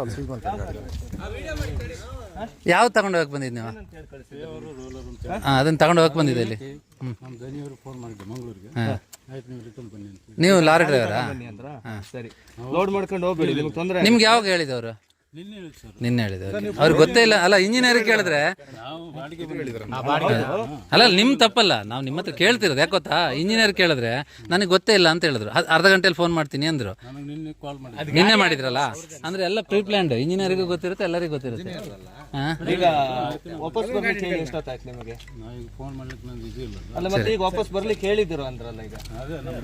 ವೈರ್ನೆಲ್ಲ ತಗೊಂಡ್ ಹೋಗಕ್ ಮಾಡ್ತಾರೆ ಗಾಡಿ ಯಾವ್ದು ತಗೊಂಡು ಹೋಗಕ್ಕೆ ಬಂದಿದ್ದು ನೀವು? ಹಾಂ ಅದನ್ನು ತಗೊಂಡು ಹೋಗಕ್ಕೆ ಬಂದಿದ್ದೆ ಇಲ್ಲಿ. ಹ್ಞೂ ನಮ್ಮ ದನಿಯವರು ಫೋನ್ ಮಾಡಿದ್ದೆ ಮಂಗಳೂರಿಗೆ ಆಯ್ತು ನೀವು ರಿಟರ್ನ್ ಬನ್ನಿ ಅಂತ ನೀವು ಲಾರಿ ಡ್ರೈವರಾ? ಸರಿ. ಲೋಡ್ ಮಾಡ್ಕೊಂಡು ಹೋಗ್ಬೇಡಿ ನಿಮ್ಗೆ ತೊಂದರೆ ನಿಮ್ಗೆ ಯಾವಾಗ ಹೇಳಿದವರು ನಿನ್ನೆ ಹೇಳಿದ್ರು ಅವ್ರಿಗೆ ಗೊತ್ತೇ ಇಲ್ಲ. ಅಲ್ಲ ಇಂಜಿನಿಯರ್ ಕೇಳಿದ್ರೆ ನಾವು ಬಾಡಿಗೆ ಹೇಳಿದ್ರೆ ಅಲ್ಲ ನಿಮ್ ತಪ್ಪಲ್ಲ. ನಾವು ನಿಮ್ಮ ಹತ್ರ ಕೇಳ್ತಿರೋದು. ಯಾಕೆ ಗೊತ್ತಾ? ಇಂಜಿನಿಯರ್ ಕೇಳಿದ್ರೆ ನನಗೆ ಗೊತ್ತೇ ಇಲ್ಲ ಅಂತ ಹೇಳಿದ್ರು. ಅದ್- ಅರ್ಧ ಗಂಟೆಲಿ ಫೋನ್ ಮಾಡ್ತೀನಿ ಅಂದ್ರು. ನನಗೆ ನಿನ್ನೆ ಕಾಲ್ ಮಾಡಿದ್ರಲ್ಲ? ಅಂದ್ರೆ ಎಲ್ಲ ಪ್ರೀ ಪ್ಲಾನ್ಡ್ ಇಂಜಿನಿಯರಿಗೂ ಗೊತ್ತಿರುತ್ತೆ ಎಲ್ಲರಿಗೂ ಗೊತ್ತಿರುತ್ತೆ? ಈಗ ವಾಪಸ್ ಬರ್ಲಿಕ್ಕೆ ಹೇಳಿ ಎಷ್ಟೊತ್ತಾಯ್ತು ನಿಮಗೆ? ನಾವು ಈಗ ಫೋನ್ ಮಾಡ್ಲಿಕ್ಕೆ ನಂದು ಇದು ಇಲ್ಲ. ಅಲ್ಲ ಮತ್ತೆ ಈಗ ವಾಪಸ್ ಬರ್ಲಿಕ್ಕೆ ಹೇಳಿದ್ರು ಅಂದ್ರಲ್ಲ ಈಗ? ಅದೇ ನಮ್ಮ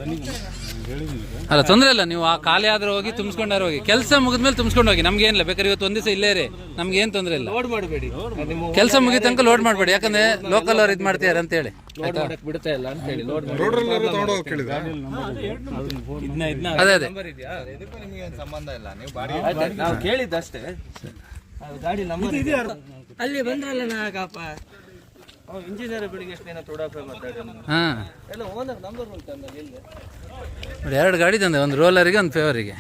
ಹೇಳಿದ್ದೀನಿ ಈಗ. ಅಲ್ಲ ತೊಂದ್ರೆ ಇಲ್ಲ ನೀವು ಆ ಖಾಲಿ ಆದ್ರೆ ಹೋಗಿ ತುಂಬಿಸ್ಕೊಂಡಾರು ಹೋಗಿ. ಕೆಲಸ ಮುಗಿದ್ಮೇಲೆ ತುಂಬಿಸ್ಕೊಂಡು ಹೋಗಿ. ನಮ್ಗೆ ಏನಿಲ್ಲ ಬೇಕಾದ್ರೆ ಇವತ್ತು ಒಂದ್ ದಿವಸ ಇಲ್ಲೇ ರೀ ನಮ್ಗೆ ಏನ್ ತೊಂದ್ರೆ ಇಲ್ಲ. ಲೋಡ್ ಮಾಡಬೇಡಿ. ನಿಮ್ಮ ಕೆಲಸ ಮುಗಿದ ತನಕ ಲೋಡ್ ಮಾಡಬೇಡಿ. ಯಾಕಂದ್ರೆ ಲೋಕಲ್ ಅವ್ರು ಇದು ಮಾಡ್ತಾರೆ ಅಂತ ಹೇಳಿ ಲೋಡ್ ಮಾಡಕ್ ಬಿಡ್ತಾ ಇಲ್ಲ ಅಂತ ಹೇಳಿ ಲೋಡ್ ತಗೊಂಡು ಹೋಗಿ ಕೇಳಿದ್ರೆ? ಅದೇ ಅದೇ ನಂಬರ್ ಇದೆಯಾ? ಇದಕ್ಕೂ ನಿಮಗೆ ಸಂಬಂಧ ಇಲ್ಲ. ನೀವು ಬಾಡಿ ನಾವು ಕೇಳಿದ್ದಷ್ಟೇ. ಅಲ್ಲಿ ಬಂದ್ರಲ್ಲ ನಾಗಪ್ಪ ಇಂಜಿನಿಯರ್ ಎಷ್ಟು ದಿನ ಹಾ. ಎಲ್ಲ ಓನರ್ ನಂಬರ್ ಉಂಟಲ್ಲ ಇಲ್ಲಿ. ನೋಡಿ ಎರಡು ಗಾಡಿ ತಂದೆ ಒಂದು ರೋಲರಿಗೆ ಒಂದು ಫೇವರಿಗೆ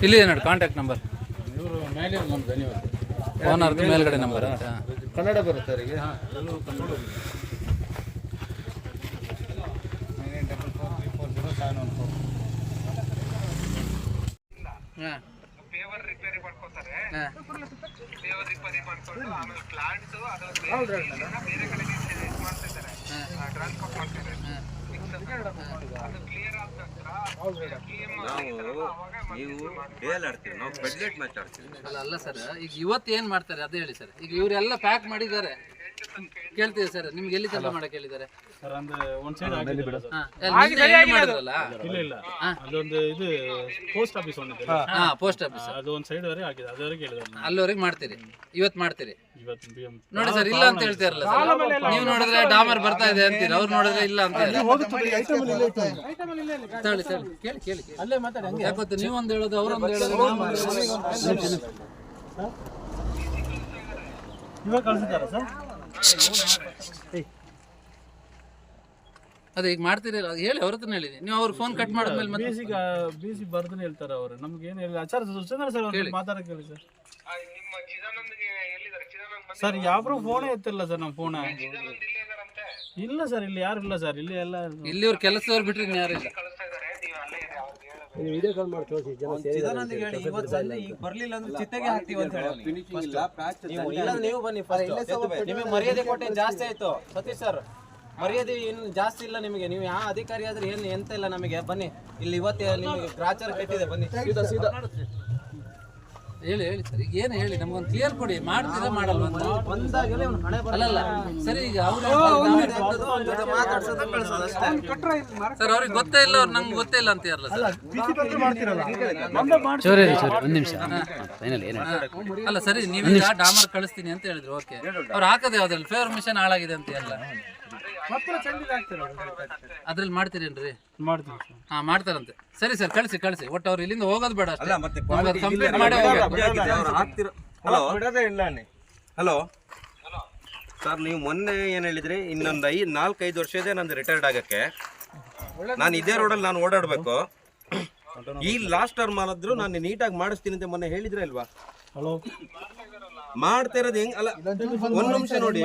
ಇಲ್ಲಿದೆ ನೋಡಿ ಕಾಂಟ್ಯಾಕ್ಟ್ ನಂಬರ್ ಇವರು ಮೇಲೆ ನಮ್ಮ ದನಿಯವರು ಓನರ್ದು ಮೇಲ್ಗಡೆ ನಂಬರ್ ಕನ್ನಡ ಬರುತ್ತೆ ಅವರಿಗೆ. ರಿಪೇರಿ ಮಾಡ್ಕೊತಾರೆ. ಪೇವರ್ ರಿಪೇರಿ ಮಾಡ್ಕೊಂಡು ಆಮೇಲೆ ಪ್ಲಾಂಟ್ಸ್ ಅದು ಬೇರೆ ಕಡೆಗೆ ಮಾಡ್ತಿದ್ದಾರೆ. ಟ್ರಾನ್ಸ್ಫರ್ ಮಾಡ್ತಿದ್ದಾರೆ. ಅದು ಕ್ಲಿಯರ್ ಆದ ನಂತರ ನೀವು ಡೇಲ್ ಆಡ್ತೀವಿ, ನಾವು ಪೆಡ್ಲೆಟ್ ಮ್ಯಾಚ್ ಆಡ್ತೀವಿ. ಅಲ್ಲ ಅಲ್ಲ ಸರ್, ಈಗ ಇವತ್ತು ಏನು ಮಾಡ್ತಾರೆ? ಅದೇ ಹೇಳಿ ಸರ್. ಈಗ ಇವರೆಲ್ಲ ಪ್ಯಾಕ್ ಮಾಡಿದ್ದಾರೆ. ಕೇಳ್ತೀವಿ ಸರ್. ನಿಮ್ಗೆ ಎಲ್ಲಿ ಕೆಲಸ ಮಾಡಕ್ಕೆ ಹೇಳಿದ್ದಾರೆ? ಸರ್ ಅಂದ್ರೆ ಒಂದ್ ಸೈಡ್ ಆಗಿಲ್ಲ ಹಾ, ಎಲ್ಲಿ ನಿನ್ನೆ ಮಾಡಿದ್ರಲ್ಲ? ಇಲ್ಲ ಇಲ್ಲ. ಅಲ್ಲೊಂದು ಇದು ಪೋಸ್ಟ್ ಆಫೀಸ್ ಒಂದಿದೆ. ಹಾ. ಪೋಸ್ಟ್ ಆಫೀಸ್ ಅದು ಒಂದು ಸೈಡ್ ವರೆಗೆ ಆಗಿದೆ. ಅದುವರೆಗೆ ಹೇಳಿದ್ರು ನಾವು. ಅಲ್ಲಿವರೆಗೆ ಮಾಡ್ತೀರಿ. ಇವತ್ತು ಮಾಡ್ತೀರಿ. ಇವತ್ತು ಬಿ ಎಂ ನೋಡಿ ಸರ್ ಇಲ್ಲ ಅಂತ ಹೇಳ್ತಿರಲ್ಲ ಸರ್. ನೀವು ನೋಡಿದ್ರೆ ಡಾಮರ್ ಬರ್ತಾ ಇದೆ ಅಂತೀರಿ ಅವ್ರು ನೋಡಿದ್ರೆ ಇಲ್ಲ ಅಂತ ತಗೊಳ್ಳಿ ತಗೊಳ್ಳಿ ಕೇಳಿ ಕೇಳಿ ಅಲ್ಲೇ ಮಾತಾಡಿ ಯಾಕೆ ಗೊತ್ತಾ ನೀವು ಒಂದು ಹೇಳೋದು ಅವ್ರೊಂದು ಹೇಳೋದು ನಾವು ಒಂದು ಹೇಳೋದು. ಇವಾಗ ಕಳ್ಸಿದ್ದಾರಾ ಸರ್? ಅದೇ ಈಗ ಮಾಡ್ತೀರಿ ಹೇಳಿ ಅವ್ರ ಹತ್ರ ಹೇಳಿದೆ. ನೀವು ಅವ್ರ ಫೋನ್ ಕಟ್ ಮಾಡಿದ್ಮೇಲೆ ಮತ್ತೆ ಬೇಸಿಗೆ ಬೇಸಿ ಬರ್ದನೆ ಹೇಳ್ತಾರೆ ಅವರು. ನಮ್ಗೆ ಏನು ಹೇಳಿ ಆಚಾರ ಸುಚಂದ್ರ ಸರ್ ಅವ್ರು ಮಾತಾಡಕ್ಕೆ ಹೇಳಿ ಸರ್. ನಿಮ್ಮ ಚಿದಾನಂದ್ಗೆ ಎಲ್ಲಿದ್ದಾರೆ? ಚಿದಾನಂದ್ ಸರ್ ಯಾವ್ರು ಫೋನೇ ಎತ್ತಿಲ್ಲ ಸರ್ ನಮ್ಮ ಫೋನ್ ಇಲ್ಲೇ ಸರ್ ಇಲ್ಲಿ ಯಾರು ಇಲ್ಲ ಸರ್ ಇಲ್ಲಿ ಎಲ್ಲ ಇಲ್ಲಿ ಅವ್ರ ಕೆಲಸದವ್ರು ಬಿಟ್ರಿ ಯಾರು ಇಲ್ಲ ಕಳಿಸ್ತಾ ಇದಾರೆ ನೀವು ಅಲ್ಲೇ ಇದೆ ಅವ್ರಿಗೆ ಈಗ ಬರಲಿಲ್ಲ ಅಂದ್ರೆ ಚಿತ್ತಗೆ ಹಾಕ್ತೀವಿ ಅಂತ ಹೇಳಿ ನೀವು ಇಲ್ಲ ನೀವು ಬನ್ನಿ ಫಸ್ಟ್ ನಿಮಗೆ ಮರ್ಯಾದೆ ಕೊಟ್ಟೆ ಜಾಸ್ತಿ ಆಯ್ತು ಸತೀಶ್ ಸರ್. ಮರ್ಯಾದೆ ಏನು ಜಾಸ್ತಿ ಇಲ್ಲ ನಿಮಗೆ. ನೀವು ಯಾವ ಅಧಿಕಾರಿ ಆದ್ರೆ ಏನು ಎಂತ ಇಲ್ಲ ನಮಗೆ. ಬನ್ನಿ ಇಲ್ಲಿ ಇವತ್ತೇ ನಿಮಗೆ ಗ್ರಾಚಾರ ಕೆಟ್ಟಿದೆ ಬನ್ನಿ. ಸೀದಾ ಸೀದಾ. ಹೇಳಿ ಹೇಳಿ ಸರ್. ಈಗ ಏನು ಹೇಳಿ? ನಮ್ಗೊಂದು ಕ್ಲಿಯರ್ ಕೊಡಿ. ಮಾಡ್ತೀರಾ ಮಾಡಲ್ವಾ ಅಂತ? ಅಲ್ಲಲ್ಲ ಸರಿ ಈಗ ಅವ್ರು ಮಾತಾಡ್ಸೋದು ಕಳ್ಸೋದು ಅಷ್ಟೇ. ಸರ್ ಅವ್ರಿಗೆ ಗೊತ್ತೇ ಇಲ್ಲ ಅವ್ರು ನಂಗೆ ಗೊತ್ತೇ ಇಲ್ಲ ಅಂತ ಸರ್. ಒಂದು ನಿಮಿಷ. ಅಲ್ಲ ಸರಿ ನೀವು ಡಾಮರ್ ಕಳಿಸ್ತೀನಿ ಅಂತ ಹೇಳಿದ್ರು ಓಕೆ. ಅವ್ರು ಹಾಕದೆ ಯಾವ್ದ್ರಲ್ಲಿ? ಫೇವರ್ ಮಿಷನ್ ಹಾಳಾಗಿದೆ ಅಂತ ಎಲ್ಲ. ಅದ್ರಲ್ಲಿ ಮಾಡ್ತೀರೇನ್ರಿ? ಮಾಡ್ತೀವಿ ಸರ್. ಹಾ ಮಾಡ್ತಾರಂತೆ. ಸರಿ ಸರ್ ಕಳಿಸಿ ಕಳಿಸಿ. ಒಟ್ಟು ಅವ್ರು ಇಲ್ಲಿಂದ ಹೋಗೋದು ಬೇಡ ಅಷ್ಟೇ. ಅಲ್ಲ ಮತ್ತೆ ಕಂಪ್ಲೀಟ್ ಮಾಡಿ ಹೋಗ್ಬೇಕು. ಅವ್ರು ಹಾಕ್ತಿರೋ ಹಲೋ ಬಿಡೋದೇ ಇಲ್ಲ ನೀ ಹಲೋ ಸರ್ ನೀವು ಮೊನ್ನೆ ಏನು ಹೇಳಿದ್ರಿ? ಇನ್ನೊಂದು ಐದು ನಾಲ್ಕೈದು ವರ್ಷ ಇದೆ ನಂದು ರಿಟೈರ್ಡ್ ಆಗಕ್ಕೆ. ನಾನು ಇದೇ ರೋಡಲ್ಲಿ ನಾನು ಓಡಾಡ್ಬೇಕು. ಈ ಲಾಸ್ಟ್ ಟರ್ಮ್ ಆದ್ರೂ ನಾನು ನೀಟಾಗಿ ಮಾಡಿಸ್ತೀನಿ ಅಂತ ಮೊನ್ನೆ ಹೇಳಿದ್ರೆ ಅಲ್ವಾ ಹಲೋ ಮಾಡ್ತಾ ಇರೋದು ಹೆಂಗ್ ಅಲ್ಲ ಒಂದ್ ನಿಮಿಷ ನೋಡಿ.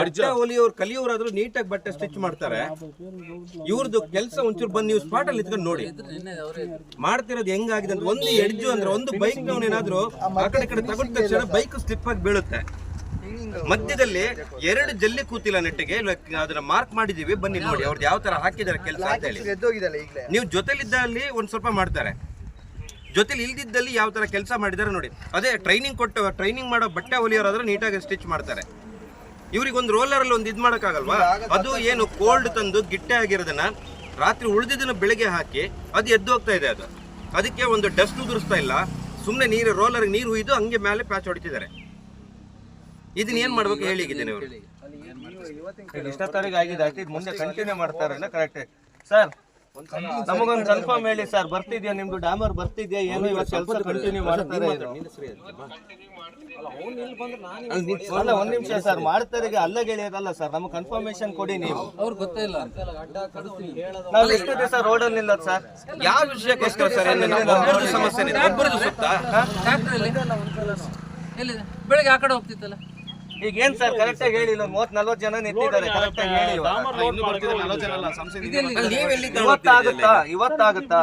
ಬಡ್ಜ ಒಲಿಯವ್ರು ಕಲಿಯೋರಾದ್ರೂ ನೀಟಾಗಿ ಬಟ್ಟೆ ಸ್ಟಿಚ್ ಮಾಡ್ತಾರೆ. ಇವ್ರದ್ದು ಕೆಲಸ ಒಂಚೂರು ಬಂದು ನೀವು ಸ್ಪಾಟ್ ಅಲ್ಲಿ ಇದ್ಕೊಂಡು ನೋಡಿ. ಅವರೇ ಮಾಡ್ತಿರೋದು ಹೆಂಗಾಗಿದೆ ಅಂತ. ಒಂದು ಎಡ್ಜು ಅಂದ್ರೆ ಒಂದು ಬೈಕ್ ಏನಾದ್ರು ಆ ಕಡೆ ಕಡೆ ತಗೊಂಡ ತಕ್ಷಣ ಬೈಕ್ ಸ್ಲಿಪ್ ಆಗಿ ಬೀಳುತ್ತೆ. ಮಧ್ಯದಲ್ಲಿ ಎರಡು ಜಲ್ಲಿ ಕೂತಿಲ್ಲ ನೆಟ್ಟಿಗೆ. ಅದನ್ನ ಮಾರ್ಕ್ ಮಾಡಿದೀವಿ. ಬನ್ನಿ ನೋಡಿ ಅವ್ರದ್ದು ಯಾವ ತರ ಹಾಕಿದ್ದಾರೆ ಕೆಲಸ ಅಂತ ಹೇಳಿ. ನೀವು ಜೊತೆಲಿದ್ದ ಅಲ್ಲಿ ಒಂದ್ ಸ್ವಲ್ಪ ಮಾಡ್ತಾರೆ. ಜೊತೆಲಿ ಇಲ್ದಿದ್ದಲ್ಲಿ ಯಾವ ತರ ಕೆಲಸ ಮಾಡಿದ್ದಾರೆ ನೋಡಿ. ಅದೇ ಟ್ರೈನಿಂಗ್ ಕೊಟ್ಟು ಟ್ರೈನಿಂಗ್ ಮಾಡೋ ಬಟ್ಟೆ ಹೊಲಿಯೋರಾದ್ರೆ ನೀಟಾಗಿ ಸ್ಟಿಚ್ ಮಾಡ್ತಾರೆ. ಇವ್ರಿಗೆ ಒಂದು ರೋಲರ್ ಅಲ್ಲಿ ಒಂದು ಇದು ಮಾಡೋಕ್ಕಾಗಲ್ವಾ? ಅದು ಏನು ಕೋಲ್ಡ್ ತಂದು ಗಿಟ್ಟೆ ಆಗಿರೋದನ್ನ ರಾತ್ರಿ ಉಳಿದಿದ್ದನ್ನು ಬೆಳಗ್ಗೆ ಹಾಕಿ ಅದು ಎದ್ದು ಹೋಗ್ತಾ ಇದೆ ಅದು. ಅದಕ್ಕೆ ಒಂದು ಡಸ್ಟ್ ಉದುರಿಸ್ತಾ ಇಲ್ಲ. ಸುಮ್ಮನೆ ನೀರು ರೋಲರ್ ನೀರು ಹುಯ್ದು ಹಂಗೆ ಮೇಲೆ ಪ್ಯಾಚ್ ಹೊಡಿತಿದ್ದಾರೆ. ಇದನ್ನ ಏನ್ ಮಾಡ್ಬೇಕು ಹೇಳಿದ್ದೀನಿ ತಾರೀಕು ಆಗಿದೆ. ಮುಂದೆ ಕಂಟಿನ್ಯೂ ಮಾಡ್ತಾರೆ ಕರೆಕ್ಟ್ ಸರ್ ನಮಗೊಂದು ಕನ್ಫರ್ಮ್ ಹೇಳಿ ಸರ್ ಬರ್ತಿದ್ಯಾ? ನಿಮ್ದು ಡ್ಯಾಮರ್ ಬರ್ತಿದ್ಯಾ? ಏನು ಇವತ್ತು ಕೆಲಸ ಕಂಟಿನ್ಯೂ ಮಾಡ್ತಾರೆ ಅಲ್ಲ ಒಂದ್ ನಿಮಿಷ ಸರ್ ಮಾಡ್ತಾರೆ ಅಲ್ಲ ಗೆಳೆಯರಲ್ಲ ಸರ್ ನಮ್ಗೆ ಕನ್ಫರ್ಮೇಶನ್ ಕೊಡಿ ನೀವು. ಅವ್ರು ಗೊತ್ತೇ ಇಲ್ಲ ನಾವು ಎಷ್ಟು ದಿವಸ ರೋಡಲ್ಲಿ ನಿಲ್ಲೋದು ಸರ್ ಯಾವ ವಿಷಯಕ್ಕೋಸ್ಕರ ಸರ್ ಸಮಸ್ಯೆ ಇದೆ ಒಬ್ಬರದ್ದು ಸುತ್ತ? ಹಾ? ಎಲ್ಲಿದೆ? ಬೆಳಗ್ಗೆ ಆ ಕಡೆ ಹೋಗ್ತಿತ್ತಲ್ಲ? ಈಗ ಏನ್ ಸರ್ ಕರೆಕ್ಟ್ ಆಗಿ ಹೇಳಿ ಇಲ್ಲೊಂದು ಮೂವತ್ ನಲ್ವತ್ ಜನ ನಿಂತಿದ್ದಾರೆ ಕರೆಕ್ಟ್ ಆಗಿ ಹೇಳಿ ಇವತ್ತಾಗುತ್ತಾ ಇವತ್ತಾಗುತ್ತಾ.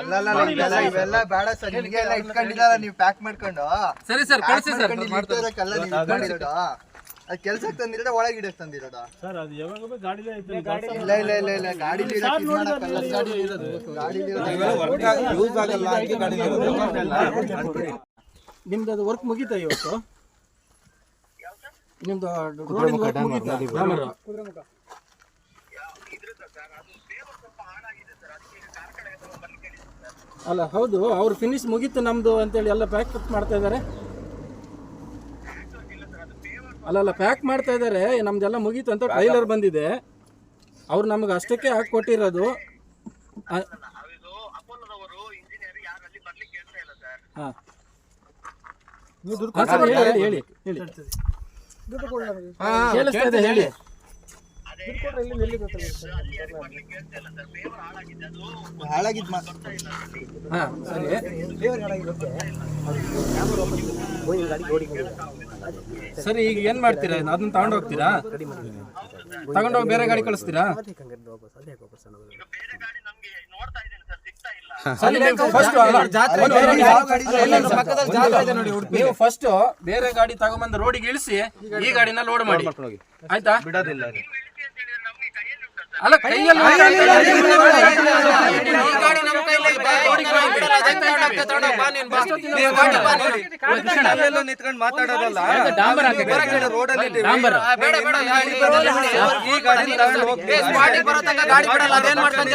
ಅಲ್ಲಲ್ಲ ಇವೆಲ್ಲ ಇವೆಲ್ಲ ಬೇಡ ಸರ್. ನಿಮಗೆಲ್ಲ ಇಟ್ಕೊಂಡಿದ್ದಾರ ನೀವು ಪ್ಯಾಕ್ ಮಾಡ್ಕೊಂಡು. ಸರಿ ಸರ್ ಕಳಿಸಿ ಸರ್ ಇಟ್ಟಿರೋದಕ್ಕೆಲ್ಲ ನೀವು ಇಟ್ಕೊಂಡಿರೋದು. ಅದು ಕೆಲ್ಸಕ್ಕೆ ತಂದಿರೋದ ಒಳಗೆ ಇಡಕ್ ತಂದಿರೋದ? ಸರ್ ಅದು ಯಾವಾಗ ಗಾಡಿಲೇ ಐತೆ ಗಾಡಿ ಇಲ್ಲ ಇಲ್ಲ ಇಲ್ಲ ಇಲ್ಲ ವರ್ಕ್ ಗಾಡಿ ಯೂಸ್ ಆಗಲ್ಲ ನಿಮ್ದು ಅದು ವರ್ಕ್ ಮುಗೀತಾ ಇವತ್ತು? ನಿಮ್ದು ಅಲ್ಲ ಹೌದು ಅವ್ರು ಫಿನಿಶ್ ಮುಗೀತು ನಮ್ದು ಅಂತೇಳಿ ಎಲ್ಲ ಪ್ಯಾಕ್ ಮಾಡ್ತಾ ಇದ್ದಾರೆ ಅಲ್ಲ ಅಲ್ಲ ಪ್ಯಾಕ್ ಮಾಡ್ತಾ ಇದ್ದಾರೆ ನಮ್ದೆಲ್ಲ ಮುಗೀತು ಅಂತ ಟ್ರೈಲರ್ ಬಂದಿದೆ. ಅವ್ರು ನಮ್ಗೆ ಅಷ್ಟಕ್ಕೆ ಹಾಕಿ ಕೊಟ್ಟಿರೋದು. ಹಾಂ. ಹೇಳಿ ಸರ್, ಹೇಳಿ ಹೇಳಿ ಹೇಳಿ ಹೇಳಿ ಕೇಳಿಸ್ತಾ ಇದೆ ಹೇಳಿ. ಹಾಳಾಗಿದ್ ಮಾ ಹಾ ಸರಿ. ಸರಿ ಈಗ ಏನ್ ಮಾಡ್ತೀರಾ? ಅದನ್ನ ತಗೊಂಡೋಗ್ತೀರಾ ತಗೊಂಡೋಗಿ ಬೇರೆ ಗಾಡಿ ಕಳಿಸ್ತೀರಾ ಸರಿ, ನೀವು first ಅಲ್ಲ, ಒಂದು ಬೇರೆ ಗಾಡಿ- ಇಲ್ಲ, ಇಲ್ಲ, ಪಕ್ಕದಲ್ಲಿ ಜಾಗ ಇದೆ ನೋಡಿ, ನೀವು ಫಸ್ಟ್ ಬೇರೆ ಗಾಡಿ ತಗೊಂಬಂದು ರೋಡಿಗೆ ಇಳಿಸಿ ಈ ಗಾಡಿನ ಲೋಡ್ ಮಾಡಿ. ಆಯ್ತಾ? ಬಿಡೋದಿಲ್ಲ ಅಲ್ಲ ಕೈಯಲ್ಲಿ ನಿಂತ್ಕೊಂಡು ಮಾತಾಡೋದಲ್ಲ ಬೇಡ ಯಾ- ಈ ಗಾಡಿ ಗಾಡಿ ಬಿಡಲ್ಲ ಅದೇನ್ ಮಾಡ್ಕೊಂತ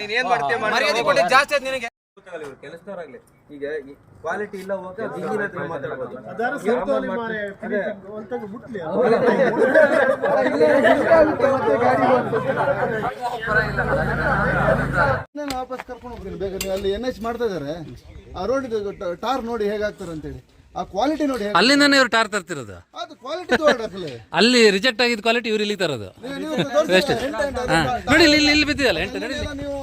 ನೀನ್ ಏನ್ ಮಾಡ್ತೀಯ ಮಾಡು. ಮರ್ಯಾದೆ ಕೊಟ್ಟಿದ್ದು ಇವ್ರು ಕೆಲಸದವ್ರಾಗ್ಲಿ ಈಗ ಕ್ವಾಲಿಟಿ ಇಲ್ಲ ಹೋಗಿ ಇಂಜಿನಿಯರ್ ಹತ್ರ ಮಾತಾಡ್ಬೋದು ನಾನು ವಾಪಸ್ ಕರ್ಕೊಂಡು ಹೋಗ್ತೀನಿ ಬೇಗ ನೀವು ಅಲ್ಲಿ ಎನ್ ಎಚ್ ಮಾಡ್ತಾ ಇದಾರೆ ಆ ರೋಡ್ ಟಾರ್ ನೋಡಿ ಹೇಗಾಗ್ತಾರೆ ಅಂತೇಳಿ ಆ ಕ್ವಾಲಿಟಿ ನೋಡಿ ಹೇಗೆ ನಾನು ಇವ್ರು ಟಾರ್ ತರ್ತಿರೋದು ಅದು ಕ್ವಾಲಿಟಿ ಅಲ್ಲಿ ರಿಜೆಕ್ಟ್ ಆಗಿದ್ದ ಕ್ವಾಲಿಟಿ ಇವ್ರು ಇಲ್ಲಿ ತರೋದು ನೋಡಿ ಇಲ್ಲಿ ಇಲ್ಲಿ ಇಲ್ಲಿ ಬಿದ್ದಿದಲ್ಲ ಎಂಟು ನೋಡಿ ನೀವು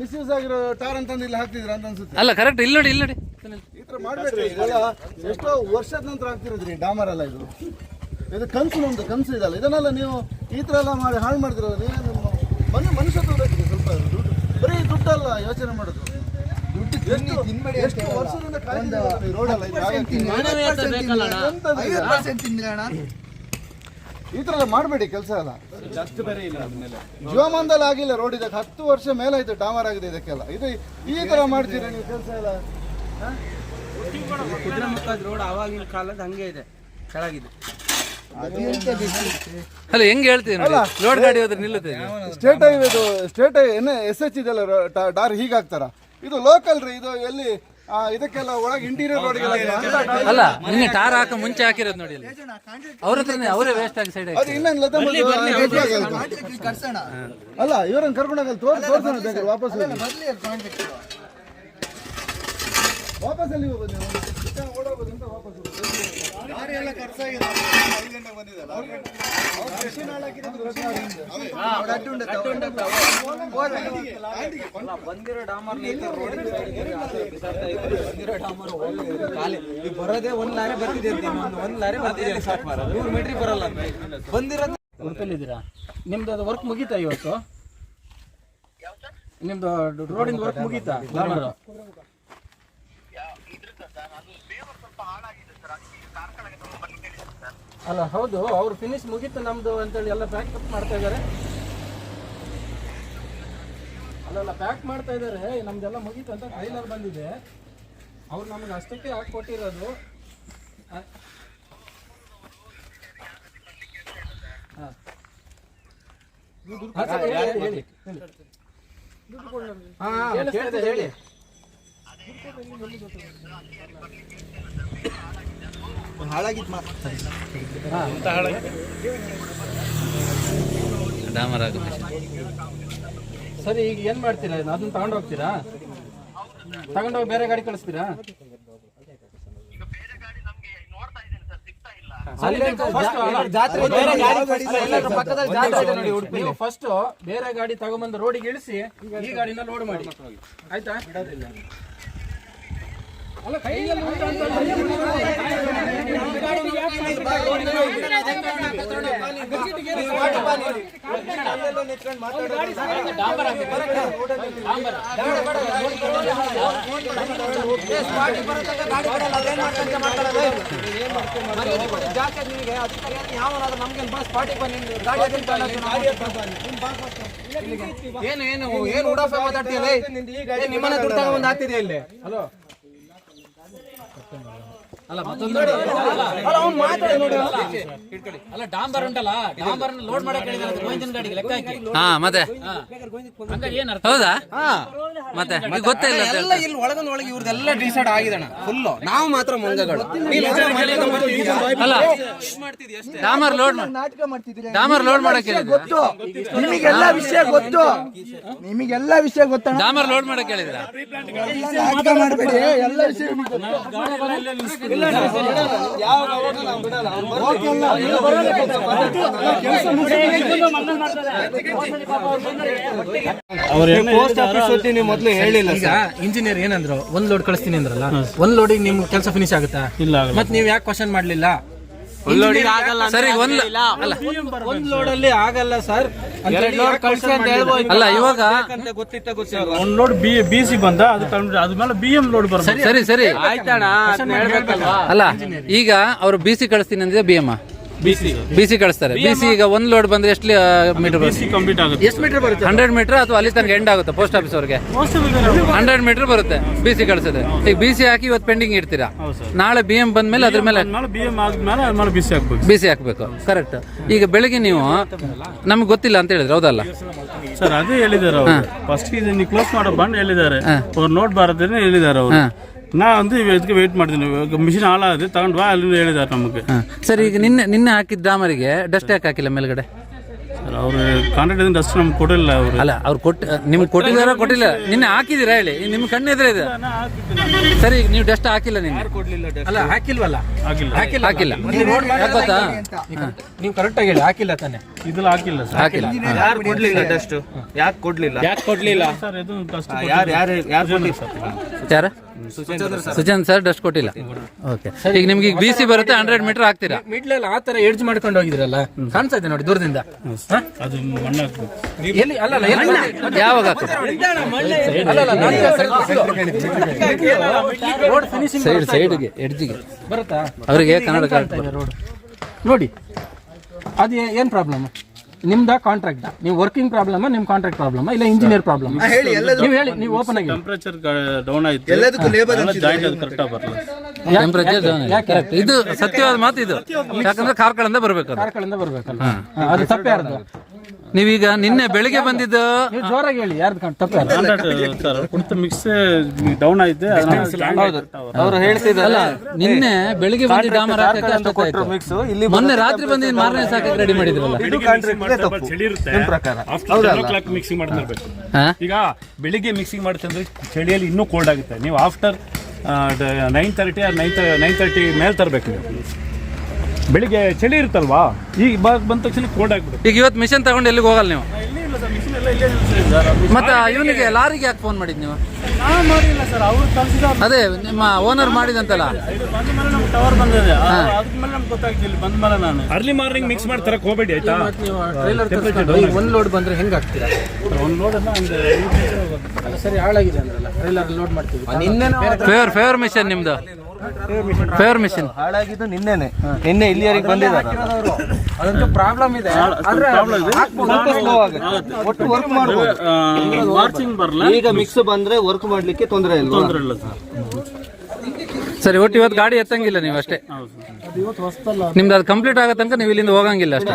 ಮಿಸ್ಯೂಸ್ ಆಗಿರೋ ಟಾರ್ ಅಂತಂದು ಇಲ್ಲಿ ಹಾಕ್ತಿದ್ರ ಅಂತ ಅನ್ಸುತ್ತೆ. ಅಲ್ಲ ಕರೆಕ್ಟ್ ಇಲ್ಲಿ ನೋಡಿ ಇಲ್ಲಿ ನೋಡಿ. ಈ ತರ ಮಾಡ್ಬೇಡ್ರಿ. ಇದೆಲ್ಲ ಎಷ್ಟೋ ವರ್ಷದ ನಂತರ ಹಾಕ್ತಿರೋದ್ರಿ ಡಾಮರ್ ಅಲ್ಲ ಇದು. ಇದು ಕನ್ಸು ನಮ್ದು ಕನ್ಸು ಇದಲ್ಲ. ಇದನ್ನೆಲ್ಲ ನೀವು ಈ ತರ ಎಲ್ಲ ಮಾಡಿ ಹಾಳು ಮಾಡ್ತಿರೋದು. ಮನೆ ಮನುಷ್ಯತ್ವ ಬೇಕ್ರಿ ಸ್ವಲ್ಪ ದುಡ್ಡು. ಬರೀ ದುಡ್ಡಲ್ಲ ಯೋಚನೆ ಮಾಡೋದು. ಎಷ್ಟು ಎಷ್ಟು ವರ್ಷದಿಂದ ಈ ರೋಡಲ್ಲ? ಇದು? ಈ ತರ ಎಲ್ಲ ಮಾಡಬೇಡಿ ಕೆಲಸ ಎಲ್ಲ. ಜೀವಮಾನದಲ್ಲಿ ಆಗಿಲ್ಲ ರೋಡ್ ಇದಕ್ಕೆ ಹತ್ತು ವರ್ಷ ಮೇಲಾಯ್ತು ಡಾಮರ್ ಆಗಿದೆ ಇದಕ್ಕೆಲ್ಲ. ಇದು ಈ ತರ ಮಾಡ್ತೀರಾ ನೀವು ಕೆಲಸ ಎಲ್ಲ? ಕುದುರೆಮುಖದ ರೋಡ್ ಆವಾಗಿನ ಕಾಲದ ಹಂಗೆ ಇದೆ ಕೆಳಗಿದೆ. ಅಲ್ಲ ಹೆಂಗ್ ಹೇಳ್ತೀನಿ ನೋಡಿ ಲೋಡ್ ಗಾಡಿ ಹೋದ್ರೆ ನಿಲ್ಲುತ್ತೆ ಇದು. ಸ್ಟೇಟ್ ಹೈವೇದು ಸ್ಟೇಟ್ ಏನೇ ಎಸ್ ಎಚ್ ಇದೆಲ್ಲ ಡಾರ್ ಹೀಗಾಗ್ತಾರ ಇದು ಲೋಕಲ್ ರೀ ಇದು ಎಲ್ಲಿ ಇದಕ್ಕೆಲ್ಲ ಒಳಗೆ ಇಂಟೀರಿಯರ್ ರೋಡ್ಗೆಲ್ಲ ಅಲ್ಲ ನಿನ್ನೆ ಟಾರ್ ಹಾಕ ಮುಂಚೆ ಹಾಕಿರೋದು ನೋಡಿ ಅಲ್ಲಿ. ಅವ್ರ ಹತ್ರನೇ ಅವರೇ ವೇಸ್ಟ್ ಆಗಿ ಸೈಡ್ ಅದು ಇನ್ನೇನು ಲತಾ ಅಲ್ಲ ಇವರನ್ನ ಕರ್ಕೊಂಡಾಗಲ್ಲ ತೋರ್ ತೋರ್ಸೋಣ ಬೇಕಾದ್ರೆ ವಾಪಸ್ ಹೋಗಿ ವಾಪಸ್ ಅಲ್ಲಿ ಹೋಗೋದು ಓಡೋಗೋದು ಅಂತ ವಾಪಸ್ ಬಂದಿರೋ ಡಾಮರ್ ಬಂದಿರೋ ಡಾಮರ್ ಖಾಲಿ. ಈಗ ಬರೋದೇ ಒಂದ್ ಲಾರಿ ಬರ್ತಿದೆ ಒಂದ್ ಲಾರಿ ಬರ್ತಿದೆ ಸಾಕು ಮಾರ ನೂರು ಮೀಟ್ರಿಗೆ ಬರಲ್ಲ ಬಂದಿರೋದು ವರ್ಕಲ್ಲಿದ್ದೀರಾ ನಿಮ್ದು ಅದು ವರ್ಕ್ ಮುಗೀತಾ ಇವತ್ತು? ನಿಮ್ದು ರೋಡಿಂದ ವರ್ಕ್ ಮುಗೀತಾ? ಡಾಮರ್ ಅಲ್ಲ ಹೌದು ಅವ್ರು ಫಿನಿಶ್ ಮುಗೀತು ನಮ್ದು ಅಂತೇಳಿ ಎಲ್ಲ ಪ್ಯಾಕ್ ಮಾಡ್ತಾ ಇದ್ದಾರೆ. ಅಲ್ಲಲ್ಲ ಪ್ಯಾಕ್ ಮಾಡ್ತಾ ಇದ್ದಾರೆ. ನಮ್ದೆಲ್ಲ ಮುಗೀತು ಅಂತ ಟ್ರೈಲರ್ ಬಂದಿದೆ. ಅವ್ರು ನಮ್ಗೆ ಅಷ್ಟಕ್ಕೆ ಹಾಕಿ ಕೊಟ್ಟಿರೋದು. ಹಾಂ. ಹೇಳಿ, ಡಾಮರ್ ಆಗುತ್ತೆ. ಸರಿ ಈಗ ಏನ್ ಮಾಡ್ತೀರಾ? ಅದನ್ನ ತಗೊಂಡು ಹೋಗ್ತೀರಾ? ತಗೊಂಡೋಗಿ ಬೇರೆ ಗಾಡಿ ಕಳಿಸ್ತೀರಾ? ಫಸ್ಟ್ ಬೇರೆ ಗಾಡಿ ತಗೊಂಬಂದು ರೋಡಿಗೆ ಇಳಿಸಿ ಈ ಗಾಡಿನ ಲೋಡ್ ಮಾಡಿ. ಆಯ್ತಾ? ಅಲ್ಲ ಪಾರ್ಟಿಗೆ ಬನ್ನಿ ಗಾಡಿ ಏನು ಏನು ಏನು ಉಡಾಫೆ ಮಾತಾಡ್ತೀಯಲ್ಲ? ನಿಮ್ಮನ್ನ ದುಡ್ಡು ಒಂದು ಆಗ್ತಿದೆ ಇಲ್ಲಿ? ಹಲೋ. ಅಲ್ಲ ಮತ್ತೊಂದು ಅಲ್ಲ ಅವ್ನು ಮಾತಾಡಿ ನೋಡಿ ಅಲ್ಲ. ಡಾಂಬರ್ ಉಂಟಲ್ಲ ಡಾಂಬರ್ ಲೋಡ್ ಮಾಡಕ್ ಹೇಳಿದ್ರೆ ಗೋವಿಂದನ ಗಾಡಿಗೆ ಲೆಕ್ಕ ಹಾಕಿ. ಹಾ ಮತ್ತೆ. ಹಂಗಾರೆ ಏನ್ ಅರ್ಥ? ಹೌದಾ? ಮತ್ತೆ ಗೊತ್ತೇ ಇಲ್ಲ ಎಲ್ಲ ಇಲ್ಲಿ ಒಳಗನ ಒಳಗೆ ಇವ್ರದೆಲ್ಲ ಡಿಸೈಡ್ ಆಗಿದಣ ಫುಲ್ ನಾವು ಮಾತ್ರ ಮಂಗಗಳು. ಅಲ್ಲ. ಡಾಮರ್ ಲೋಡ್ ನಾಟಕ ಮಾಡ್ತಿದ್ದೀರಿ? ಡಾಮರ್ ಲೋಡ್ ಮಾಡಕ್ಕೆ ಹೇಳಿದ್ರ ಗೊತ್ತು. ನಿಮಗೆಲ್ಲ ವಿಷಯ ಗೊತ್ತು. ನಿಮಗೆಲ್ಲ ವಿಷಯ ಗೊತ್ತಣ್ಣ. ಡಾಮರ್ ಲೋಡ್ ಮಾಡಕ್ಕೆ ಹೇಳಿದ್ರ ನಾಟಕ ಮಾಡಬೇಡಿ. ಎಲ್ಲ ವಿಷಯ ಗೊತ್ತು. ಈಗ ಇಂಜಿನಿಯರ್ ಏನಂದ್ರು? ಒಂದ್ ಲೋಡ್ ಕಳಿಸ್ತೀನಿ ಅಂದ್ರಲ್ಲ? ಒಂದ್ ಲೋಡಿಗೆ ನಿಮ್ ಕೆಲಸ ಫಿನಿಶ್ ಆಗುತ್ತಾ? ಇಲ್ಲ ಮತ್ತೆ ನೀವ್ ಯಾಕೆ ಕ್ವಶನ್ ಮಾಡ್ಲಿಲ್ಲ? ಸರಿ ಒಂದ್ ಅಲ್ಲ. ಒಂದ್ ಲೋಡ್ ಅಲ್ಲಿ ಆಗಲ್ಲ ಸರ್. ಅಲ್ಲ ಇವಾಗ ಒಂದ್ ಲೋಡ್ ಬಿ ಬಿ ಸಿ ಬಂದ ಅದು ಅದ್ಮೇಲೆ ಬಿ ಎಂ ಲೋಡ್ ಸರಿ ಸರಿ ಅಲ್ಲ ಈಗ ಅವ್ರು ಬಿ ಸಿ ಕಳಿಸ್ತೀನಿ ಅಂದ್ರೆ B M B C B C ಕಳಿಸ್ತಾರೆ. ಬಿಸಿ ಈಗ ಒಂದ್ ಲೋಡ್ ಬಂದ್ರೆ ಎಷ್ಟು ಮೀಟರ್ ಬರುತ್ತೆ? ಕಂಪ್ಲೀಟ್ ಆಗುತ್ತೆ. ಎಷ್ಟು ಮೀಟರ್ ಬರುತ್ತೆ? ಹಂಡ್ರೆಡ್ ಮೀಟರ್ ಅಥವಾ ಅಲ್ಲಿ ತನಕ ಎಂಡ್ ಆಗುತ್ತೆ ಪೋಸ್ಟ್ ಆಫೀಸ್ ಅವ್ರಿಗೆ? ಹಂಡ್ರೆಡ್ ಮೀಟರ್ ಬರುತ್ತೆ ಬಿಸಿ ಕಳಿಸಿದ್ರೆ ಈಗ ಬಿಸಿ ಹಾಕಿ ಇವತ್ತು ಪೆಂಡಿಂಗ್ ಇಡ್ತೀರಾ? ನಾಳೆ ಬಿ ಎಂ ಬಂದ್ಮೇಲೆ ಅದ್ರ ಮೇಲೆ ಬಿಸಿ ಬಿ ಎಂ ಆದ್ಮೇಲೆ ಅದ್ಮೇಲೆ ಬಿ ಸಿ ಹಾಕ್ಬೇಕು. ಬಿಸಿ ಹಾಕ್ಬೇಕು. ಕರೆಕ್ಟ್ ಈಗ ಬೆಳಿಗ್ಗೆ ನೀವು ನಮ್ಗೆ ಗೊತ್ತಿಲ್ಲ ಅಂತ ಹೇಳಿದ್ರೆ ಹೌದಲ್ಲ? ಸರ್ ಅದೇ ಹೇಳಿದಾರೆ ಅವರು. ಫಸ್ಟ್ ಇದು ನೀವು ಕ್ಲೋಸ್ ಮಾಡೋ ಬಂದು ಹೇಳಿದ್ದಾರೆ. ಅವ್ರು ನೋಟ್ ಬಾರದೇನೆ ಹೇಳಿದ್ದಾರೆ ಅವರು. ನಾ ಒಂದು ಇದಕ್ಕೆ ವೇಟ್ ಮಾಡ್ತೀನಿ. ಮಿಷಿನ್ ಹಾಳಾದ್ರೆ ತಗೊಂಡು ಬಾ ಅಲ್ಲಿಂದ ಹೇಳಿದ್ದಾರೆ ನಮಗೆ. ಸರ್ ಸರಿ ಈಗ ನಿನ್ನೆ ನಿನ್ನೆ ಹಾಕಿದ ಡಾಮರಿಗೆ ಡಸ್ಟ್ ಯಾಕೆ ಹಾಕಿಲ್ಲ ಮೇಲ್ಗಡೆ? ಸರ್ ಅವ್ರು ಕಾಂಟ್ರಾಕ್ಟ್ ಡಸ್ಟ್ ನಮ್ಗೆ ಕೊಡಿಲ್ಲ ಅವರು. ಅಲ್ಲ ಅವ್ರು ಕೊಟ್ಟು ನಿಮ್ಗೆ ಕೊಟ್ಟಿದಾರ ಕೊಟ್ಟಿಲ್ಲ? ನಿನ್ನೆ ಹಾಕಿದಿರಾ ಹೇಳಿ? ನಿಮ್ಮ ನಿಮ್ ಕಣ್ಣು ಎದುರೇ ಇದೆ ಸರಿ ಈಗ ನೀವು ಡಸ್ಟ್ ಹಾಕಿಲ್ಲ ನಿನ್ನೆ. ಅಲ್ಲ ಹಾಕಿಲ್ವಲ್ಲ? ಆಗಿಲ್ಲ ಹಾಕಿಲ್ಲ. ಹಾಕಿಲ್ಲ. ಯಾಕ್ ಗೊತ್ತಾ? ನೀವು ಕರೆಕ್ಟ್ ಆಗಿ ಹೇಳಿ ಹಾಕಿಲ್ಲ ತಾನೆ. ಇದ್ರಲ್ಲಿ ಹಾಕಿಲ್ಲ ಸರ್. ಹಾಕಿಲ್ಲ. ಯಾರು ಕೊಡ್ಲಿಲ್ಲ ಡಸ್ಟ್ ಯಾಕೆ ಕೊಡ್ಲಿಲ್ಲ? ಯಾಕೆ ಕೊಡ್ಲಿಲ್ಲ? ಸರ್ ಇದು ಡಸ್ಟ್ ಯಾರು ಯಾರು ಯಾರು ಕೊಡ್ಲಿಲ್ಲ? ಯಾರ? ಸುಜಾನ್ ಸರ್. ಡಸ್ಟ್ ಕೊಟ್ಟಿಲ್ಲ. ಓಕೆ ಈಗ ನಿಮ್ಗೆ ಈಗ ಬಿ ಸಿ ಬರುತ್ತೆ ಹಂಡ್ರೆಡ್ ಮೀಟರ್ ಹಾಕ್ತೀರಾ? ಮಿಡ್ಲಲ್ಲಿ ಆ ತರ ಎಡ್ಜ್ ಮಾಡ್ಕೊಂಡು ಹೋಗಿದ್ರಲ್ಲ ಕಾಣಿಸ್ತಾ ಇದೆ ನೋಡಿ ದೂರದಿಂದ. ಅದು ಮಣ್ಣು ಎಲ್ಲಿ ಅಲ್ಲ ಅಲ್ಲ ಎಲ್ಲಿ? ಯಾವಾಗ ಹಾಕೋದು ಅಲ್ಲ ಅಲ್ಲ ರೋಡ್ ಫಿನಿಶಿಂಗ್ ಸೈಡ್ ಸೈಡ್ಗೆ ಎಡ್ಜಿಗೆ ಬರುತ್ತಾ? ಅವರಿಗೆ ಕನ್ನಡ ಕಾರ್ಡ್ ರೋಡ್. ನೋಡಿ ಅದು ಏನ್ ಪ್ರಾಬ್ಲಮ್ ನಿಮ್ದ ಕಾಂಟ್ರಾಕ್ಟ್ ನೀವು ವರ್ಕಿಂಗ್ ಪ್ರಾಬ್ಲಮ್ ನಿಮ್ ಕಾಂಟ್ರಾಕ್ಟ್ ಪ್ರಾಬ್ಲಮ್ ಇಲ್ಲ ಇಂಜಿನಿಯರ್ ಪ್ರಾಬ್ಲಮ್ ಹೇಳಿ ನೀವು ಹೇಳಿ ನೀವು ಓಪನ್ ಆಗಿ ಟೆಂಪರೇಚರ್ ಡೌನ್ ಆಯ್ತು. ಎಲ್ಲದಕ್ಕೂ ಲೇಬರ್ ಜಾಯಿಂಟ್ ಅದು ಕರೆಕ್ಟ್ ಬರಲ್ಲ. ಟೆಂಪರೇಚರ್ ಕರೆಕ್ಟ್ ಇದು ಸತ್ಯವಾದ ಮಾತು ಇದು. ಯಾಕಂದ್ರೆ ಕಾರ್ಕಳಿಂದ ಬರಬೇಕು ಅದು ಕಾರ್ಕಳಿಂದ ಬರ್ಬೇಕಲ್ಲ. ಅದು ತಪ್ಪೇ ಯಾರ್ದು? ನೀವೀಗ ನಿನ್ನೆ ಬೆಳಿಗ್ಗೆ ಬಂದಿದ್ದು ನೀವು ಜೋರಾಗಿ ಹೇಳಿ ಯಾರ್ದು ಕಾಣ್- ತಪ್ಪೇ? ಕಾಂಟ್ರಾಕ್ಟ್ ಕುಂತ ಮಿಕ್ಸ್ ಡೌನ್ ಆಯ್ತು ಅವ್ರು. ಹೇಳ್ತಿದ್ದಲ್ಲ ಅಲ್ಲ ನಿನ್ನೆ ಬೆಳಿಗ್ಗೆ ಬಂದಿ ಡಾಮರ್ ಹಾಕಕ್ಕೆ ಇಲ್ಲಿ ಮೊನ್ನೆ ರಾತ್ರಿ ಬಂದಿ ಮಾರನೇ ಸಾಕಕ್ಕೆ ರೆಡಿ ಮಾಡಿದ್ರಲ್ಲ. ಚಳಿ ಇರುತ್ತೆ. ಆಫ್ಟರ್ ಟೆನ್ ಕ್ಲಾಕ್ ಮಿಕ್ಸಿಂಗ್ ಮಾಡ್ತಾ ಇರ್ಬೇಕು ಹಾ? ಈಗ ಬೆಳಿಗ್ಗೆ ಮಿಕ್ಸಿಂಗ್ ಮಾಡ್ತಂದ್ರೆ ಚಳಿಯಲ್ಲಿ ಇನ್ನೂ ಕೋಲ್ಡ್ ಆಗುತ್ತೆ. ನೀವು after nine thirty nine nine thirty ಮೇಲೆ ತರಬೇಕು ನೀವು. ಬೆಳಿಗ್ಗೆ ಚಳಿ ಇರುತ್ತಲ್ವಾ? ಈಗ ಬ- ಬಂದ ತಕ್ಷಣ ಕೋಲ್ಡ್ ಆಗ್ಬಿಡುತ್ತೆ. ಈಗ ಇವತ್ತು ಮಿಷನ್ ತಗೊಂಡು ಎಲ್ಲಿಗೆ ಹೋಗಲ್ಲ ನೀವು? ಮತ್ತೆ ಇವನಿಗೆ ಲಾರಿಗೆ ಯಾಕೆ ಫೋನ್ ಮಾಡಿದ್ ನೀವು? ಮಾಡಿಲ್ಲ ಸರ್ ಅವ್ರು ಕಳ್ಸಿದ ಅದೇ ನಿಮ್ಮ ಓನರ್ ಮಾಡಿದಂತಲ್ಲ? ಟವರ್ ಬಂದಿದೆ. ಅದ್ರ ಮೇಲೆ ನಮ್ಗೆ ಗೊತ್ತಾಗ್ತಿಲ್ಲ ಇಲ್ಲಿ ಬಂದ ಮೇಲೆ ನಾನು. ಅರ್ಲಿ ಮಾರ್ನಿಂಗ್ ಮಿಕ್ಸ್ ಮಾಡ್ತಾರೆ ತರಕ್ ಹೋಗ್ಬೇಡಿ ಆಯ್ತಾ? ಮತ್ತೆ ನೀವು ಟ್ರೈಲರ್ ಒಂದು ಲೋಡ್ ಬಂದ್ರೆ ಹೆಂಗ್ ಆಗ್ತೀರಾ ಒಂದು ಸರಿ ಹಾಳಾಗಿದೆ ಅಂದ್ರಲ್ಲ ಟ್ರೈಲರ್ ಲೋಡ್ ಮಾಡ್ತೀವಿ. ಫೇವರ್ ಫೇವರ್ ಮಿಷನ್ ನಿಮ್ದು? ಫೇವರ್ ಮಿಷನ್ ಹಾಳಾಗಿದ್ದು ನಿನ್ನೆನೆ. ನಿನ್ನೆ ಇಲ್ಲಿವರೆಗೆ ಬಂದಿದ್ದಾರೆ. ಅದಂತೂ ಪ್ರಾಬ್ಲಮ್ ಇದೆ. ಆದ್ರೆ ಸ್ವಲ್ಪ ಸ್ಲೋ ಆಗುತ್ತೆ. ಒಟ್ಟು ವರ್ಕ್ ಮಾಡ್ಬೋದು. ಮಾರ್ಚಿಂಗ್ ಬರಲ್ಲ ಈಗ ಮಿಕ್ಸ್ ಬಂದ್ರೆ ವರ್ಕ್ ಮಾಡ್ಲಿಕ್ಕೆ ತೊಂದರೆ ಇಲ್ಲ ತೊಂದ್ರೆ ಇಲ್ಲ ಸರಿ. ಒಟ್ಟು ಇವತ್ತು ಗಾಡಿ ಎತ್ತಂಗಿಲ್ಲ ನೀವು ಅಷ್ಟೇ. ನಿಮ್ದು ಅದು ಕಂಪ್ಲೀಟ್ ಆಗೋ ತನಕ ನೀವು ಇಲ್ಲಿಂದ ಹೋಗಂಗಿಲ್ಲ ಅಷ್ಟೇ.